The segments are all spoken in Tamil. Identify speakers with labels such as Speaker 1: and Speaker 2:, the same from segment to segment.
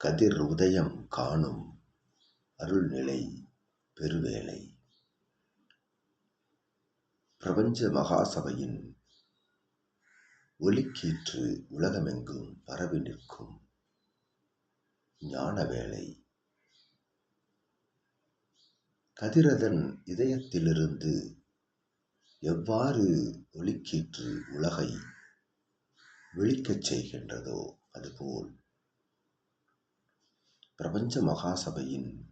Speaker 1: கதிர் உதயம் காணும் அருள்நிலை பெருவேளை. பிரபஞ்ச மகாசபையின் ஒலிக்கீற்று உலகமெங்கும் பரவி நிற்கும் ஞான வேளை கதிரதன் இதயத்திலிருந்து எவ்வாறு ஒலிக்கீற்று உலகை விழிக்கச் செய்கின்றதோ அதுபோல் பிரபஞ்ச மகாசபையின்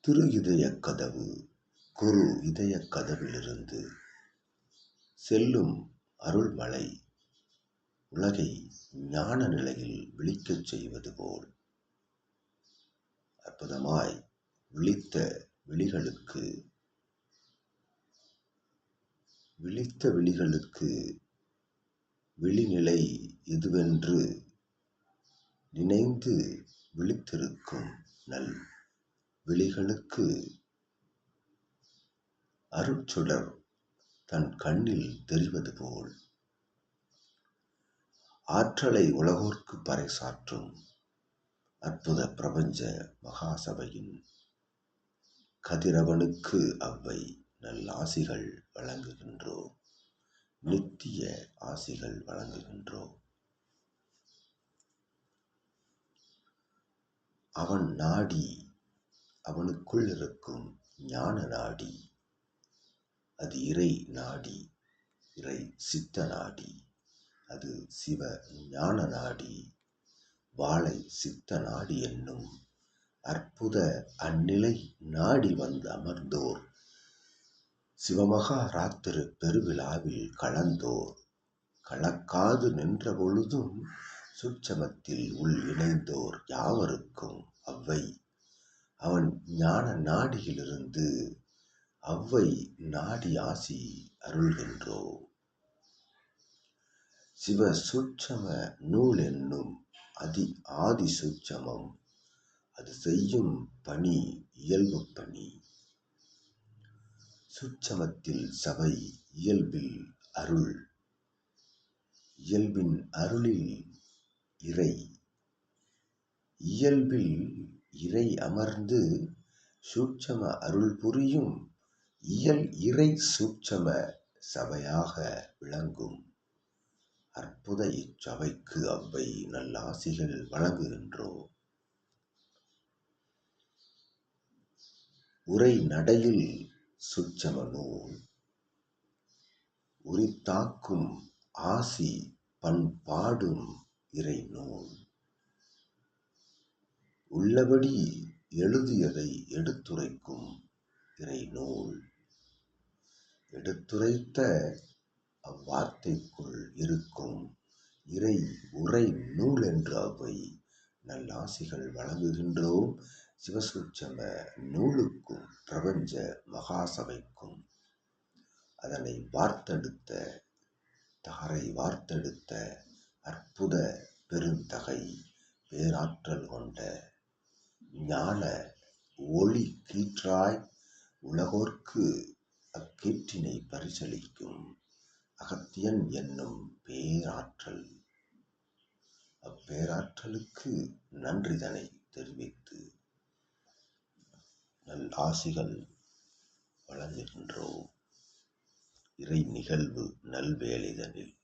Speaker 1: திரு இதய கதவு குரு இதய கதவிலிருந்து செல்லும் அருள்மலை உலகை ஞான நிலையில் விழிக்கச் செய்வது போல். அற்புதமாய் விழித்த விழிகளுக்கு விழித்த விழிகளுக்கு விழிநிலை இதுவென்று நினைந்து விழித்திருக்கும் நல் விழிகளுக்கு அருட்சுடர் தன் கண்ணில் தெரிவது போல். ஆற்றலை உலகோர்க்கு பறைசாற்றும் அற்புத பிரபஞ்ச மகாசபையின் கதிரவனுக்கு அவ்வை நல்லாசிகள் வழங்குகின்றோம். நித்திய ஆசிகள் வழங்குகின்றோம். அவன் நாடி அவனுக்குள் இருக்கும் ஞான நாடி. அது இறை நாடி இறை சித்த நாடி. அது சிவ ஞான நாடி. வாழை சித்த நாடி என்னும் அற்புத அந்நிலை நாடி வந்து அமர்ந்தோர். சிவமகா ராத்திரு பெருவிழாவில் கலந்தோர். கலக்காது நின்ற பொழுதும் சுட்சமத்தில் உள் இணைந்தோர் யாவருக்கும் அவ்வை. அவன் ஞான நாடியிலிருந்து அவ்வை நாடி ஆசி அருள்கின்றோ. சிவ சூட்சம நூல் என்னும் அதி ஆதி சூட்சமம் அது செய்யும் பணி இயல்பு பணி. சுட்சமத்தில் சபை இயல்பில் அருள். இயல்பின் அருளில் இறை. இயல்பில் இறை அமர்ந்து சூட்சம அருள் புரியும் இயல் இறை சூட்சம சபையாக விளங்கும். அற்புத இச்சபைக்கு அவ்வை நல்லாசிகள் வழங்குகின்றோம் உரை நடையில் சுட்சம நூல். உரித்தாக்கும் ஆசி பண்பாடும் இறை நூல் உள்ளபடி எழுதியதை எடுத்துரைக்கும் இறை நூல் எடுத்துரைத்த அவ்வார்த்தைக்குள் இருக்கும் இறை உரை நூல் என்று அவை நல்லாசிகள் வழங்குகின்றோம். சிவசூட்சம நூலுக்கும் பிரபஞ்ச மகாசபைக்கும். அதனை வார்த்தெடுத்த தாரை வார்த்தெடுத்த அற்புத பெருந்தகை பேராற்றல் கொண்ட ஞான ஒளி கீற்றாய் உலகோர்க்கு அக்கீற்றினை பரிசளிக்கும் அகத்தியன் என்னும் பேராற்றல். அப்பேராற்றலுக்கு நன்றிதனை தெரிவித்து நல்லாசிகள் ஆசிகள் வழங்குகின்றோம். இறை நிகழ்வு நல்வேலிதனில்